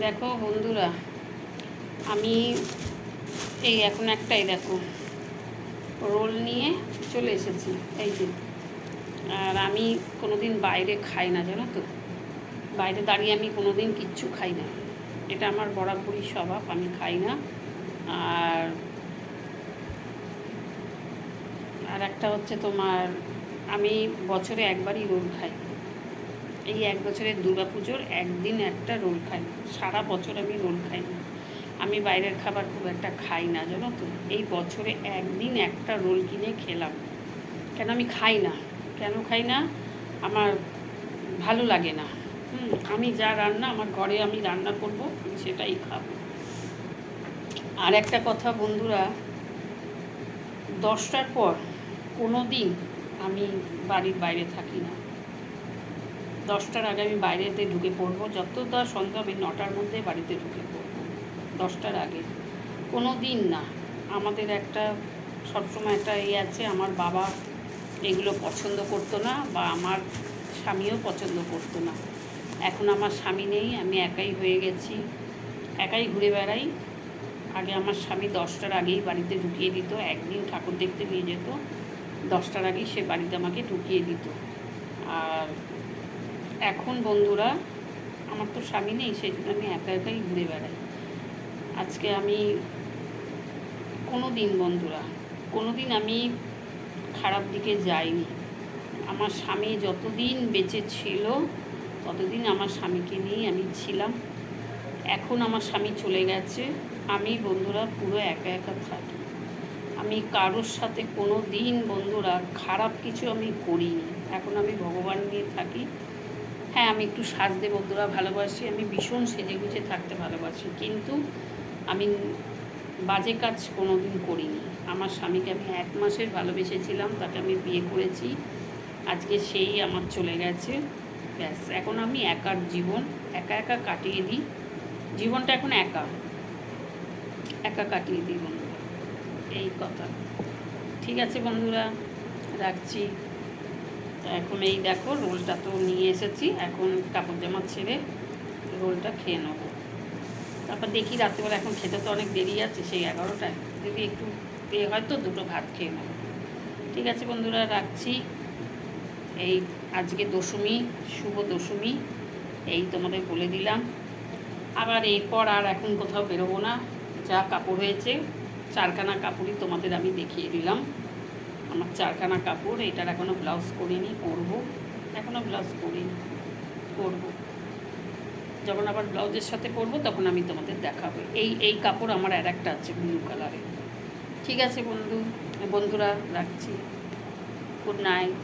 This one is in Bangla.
দেখো বন্ধুরা, আমি এই এখন একটাই দেখো, রোল নিয়ে চলে এসেছি, এই যে। আর আমি কোনো দিন বাইরে খাই না, জানো তো? বাইরে দাঁড়িয়ে আমি কোনো দিন কিচ্ছু খাই না। এটা আমার বরাবরই স্বভাব, আমি খাই না। আর আর একটা হচ্ছে তোমার, আমি বছরে একবারই রোল খাই। এই এক বছরের দুর্গাপুজোর একদিন একটা রোল খাই। সারা বছর আমি রোল খাই না। আমি বাইরের খাবার খুব একটা খাই না জানো তো? এই বছরে একদিন একটা রোল কিনে খেলাম। কেন আমি খাই না? কেন খাই না? আমার ভালো লাগে না। হুম, আমি যা রান্না আমার ঘরে আমি রান্না করব সেটাই খাব। আর একটা কথা বন্ধুরা দশটার পর কোনো দিন আমি বাড়ির বাইরে থাকি না। দশটার আগে আমি বাইরেতে ঢুকে পড়ব। যত যতটা সন্ধ্যা আমি নটার মধ্যে বাড়িতে ঢুকে পড়ব। দশটার আগে। কোনো দিন না। আমাদের একটা, সবসময় একটা ইয়ে আছে। আমার বাবা এগুলো পছন্দ করতো না বা আমার স্বামীও পছন্দ করতো না। এখন আমার স্বামী নেই, আমি একাই হয়ে গেছি। একাই ঘুরে বেড়াই। আগে আমার স্বামী দশটার আগেই বাড়িতে ঢুকিয়ে দিত। একদিন ঠাকুর দেখতে নিয়ে যেত। দশটার আগেই সে বাড়িতে আমাকে ঢুকিয়ে দিত। আর এখন বন্ধুরা, আমার তো স্বামী নেই, সেই জন্য আমি একা একাই ঘুরে বেড়াই। আজকে আমি কোনো দিন বন্ধুরা কোনো দিন আমি খারাপ দিকে যাইনি। আমার স্বামী যতদিন বেঁচে ছিল, ততদিন আমার স্বামীকে নিয়েই আমি ছিলাম। এখন আমার স্বামী চলে গেছে, আমি বন্ধুরা পুরো একা একা থাকি। আমি কারোর সাথে কোনো দিন বন্ধুরা খারাপ কিছু আমি করিনি। এখন আমি ভগবান নিয়ে থাকি। হ্যাঁ আমি একটু সাজতে বন্ধুরা ভালোবাসি, আমি ভীষণ সেজে গুজে থাকতে ভালোবাসি, কিন্তু আমি বাজে কাজ কোনো দিন করিনি। আমার স্বামীকে আমি এক মাসের ভালোবেসেছিলাম, তাকে আমি বিয়ে করেছি, আজকে সেই আমার চলে গেছে, ব্যাস। এখন আমি একার জীবন, একা একা কাটিয়ে দিই, জীবনটা এখন একা একা কাটিয়ে দিই বন্ধুরা, এই কথা। ঠিক আছে বন্ধুরা, রাখছি। এখন এই দেখো, রোলটা তো নিয়ে এসেছি। এখন কাপড় জামা ছেড়ে রোলটা খেয়ে নেব। তারপর দেখি রাত্রেবেলা এখন খেতে তো অনেক দেরি আছে, সেই এগারোটায়। যদি একটু এ হয় তো দুটো ভাত খেয়ে নেব। ঠিক আছে বন্ধুরা, রাখছি। এই আজকে দশমী, শুভ দশমী, এই তোমাদের বলে দিলাম। আবার এরপর আর এখন কোথাও বেরোবো না। যা কাপড় হয়েছে, চারখানা কাপড়ই তোমাদের আমি দেখিয়ে দিলাম। আমার চারখানা কাপড়, এটার এখনও ব্লাউজ করিনি করব এখনও ব্লাউজ করিনি করব যখন আবার ব্লাউজের সাথে করব তখন আমি তোমাদের দেখাবো। এই এই কাপড় আমার আর একটা আছে ব্লু কালারের ঠিক আছে বন্ধু, বন্ধুরা, রাখছি। Good night